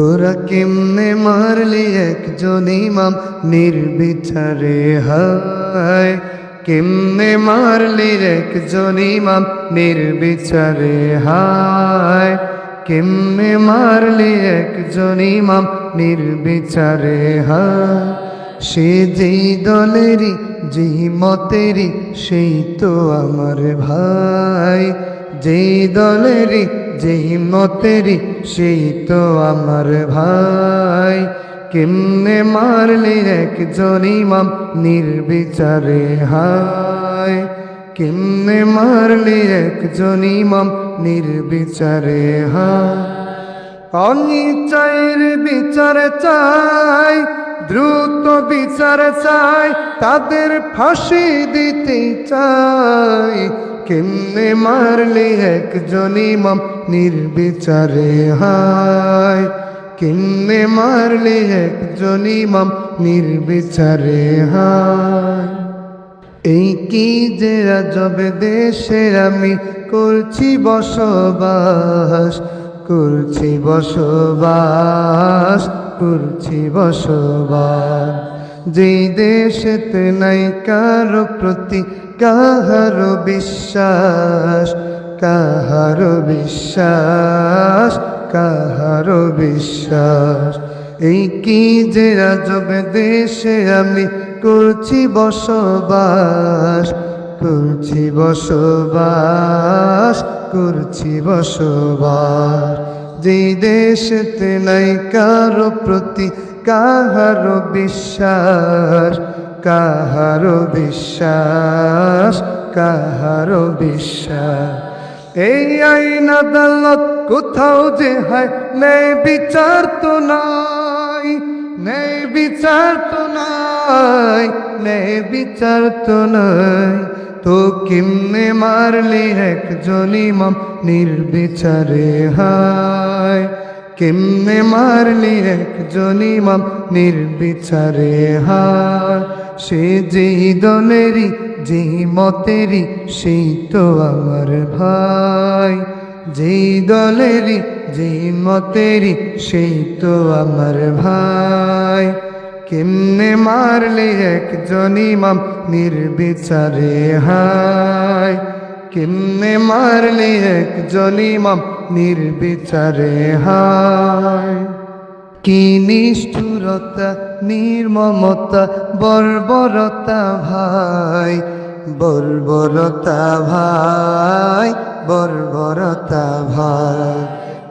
তোরা কেমনে মারলি একজন ইমাম? নির্বিচারে হায়, কেমনে মারলি একজন ইমাম? নির্বিচারে হায়, কেমনে মারলি একজন ইমাম? নির্বিচারে হায়, সে যেই দলেরই, যেই মতেরই, সেই তো আমার ভাই। যেই দলেরই, যেই মতেরই, সেই তো আমার ভাই। কেমনে মারলি একজন ইমাম নির্বিচারে হায়? কেমনে মারলি একজন ইমাম নির্বিচারে হায়? অনিচায়ের বিচার চাই, দ্রুত বিচার চাই, তাদের ফাঁসি দিতে চাই। কেমনে মারলে একজন ইমাম নির্বিচারে, হায়। কেমনে মারলে একজন ইমাম নির্বিচারে, হায়। এই কি যে রাজবে দেশের আমি করছি বসবাস করছি বসবাস করছি বসবাস। যেই দেশেতে নাই কারও প্রতি কাহারো বিশ্বাস কাহারো বিশ্বাস কাহারো বিশ্বাস। এই কি যে রাজবে দেশে আমি করছি বসবাস করছি বসবাস করছি বসবাস। যে দেশেতে নাই কারও প্রতি কাহারো বিশ্বাস কাহারো বিশ্বাস কাহারো বিশ্বাস। এই আইন আদালত কোথাও যে হয়, নেই বিচার তো নাই, নেই বিচার তো নাই, নেই বিচার তো নাই। তো কিমনে মারলি একজন ইমাম, নির্বিচারে হায়। কেমনে মারলি একজন ইমাম? নির্বিচারে হায় সে যেই দলেরই যেই মতেরই, সেই তো আমার ভাই। যেই দলেরই যেই মতেরই, সেই তো আমার ভাই। কেমনে মারলে একজন ইমাম? নির্বিচারে হায় কেমনে মারলে একজন ইমাম? নির্বিচারে হায়। কি নিষ্ঠুরতা, নির্মমতা, বর্বরতা ভাই বর্বরতা ভাই বর্বরতা ভাই।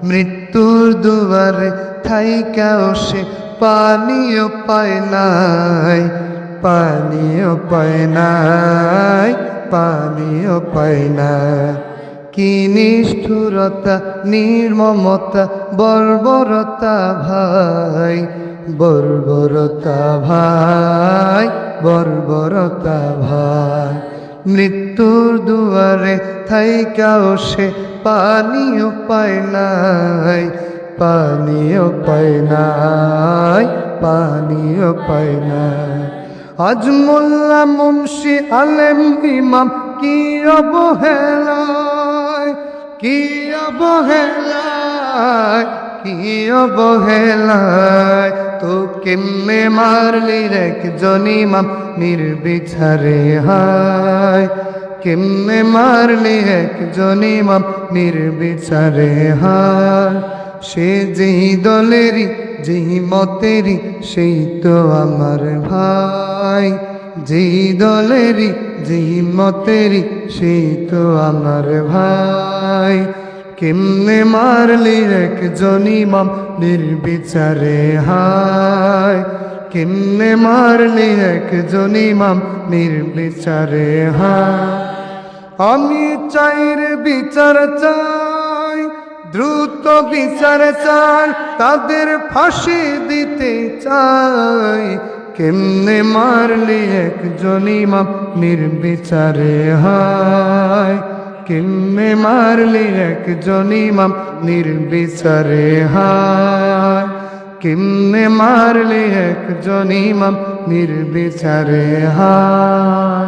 মৃত্যুর দুয়ারে থাইকাও সে পানীয় পায় নাই পানীয় পায় নাই পানীয় পায় না কি নিষ্ঠুরতা, নির্মমতা, বর্বরতা ভাই? বর্বরতা ভাই বর্বরতা ভাই। মৃত্যুর দুয়ারে থাইকাও সে পানীয় পায় নাই পানীয় পায় নাই পানীয় পায় নাই। আজ মোল্লা মুন্সি আলেম ইমাম কি অবহেলায় কি অবহেলায় কি অবহেলায়? তো কেমনে মারলি একজন ইমাম নির্বিচারে হায়। কেমনে মারলি একজন ইমাম নির্বিচারে হায়। সে যেই দলেরই, যেই মতেরই, সেই তো আমার ভাই। যেই দলেরই, যেই মতেরই সেই তো আমার ভাই। কেমনে মারলি একজন ইমাম নির্বিচারে হায়। কেমনে মারলি একজন ইমাম নির্বিচারে হায়। আমি চাইর বিচার চাই, দ্রুত বিচার চাই, তাদের ফাঁসি দিতে চাই। কেমনে মারলি একজন ইমাম নির্বিচারে হায়? কেমনে মারলি একজন ইমাম নির্বিচারে হায়? কেমনে মারলি একজন ইমাম নির্বিচারে হায়?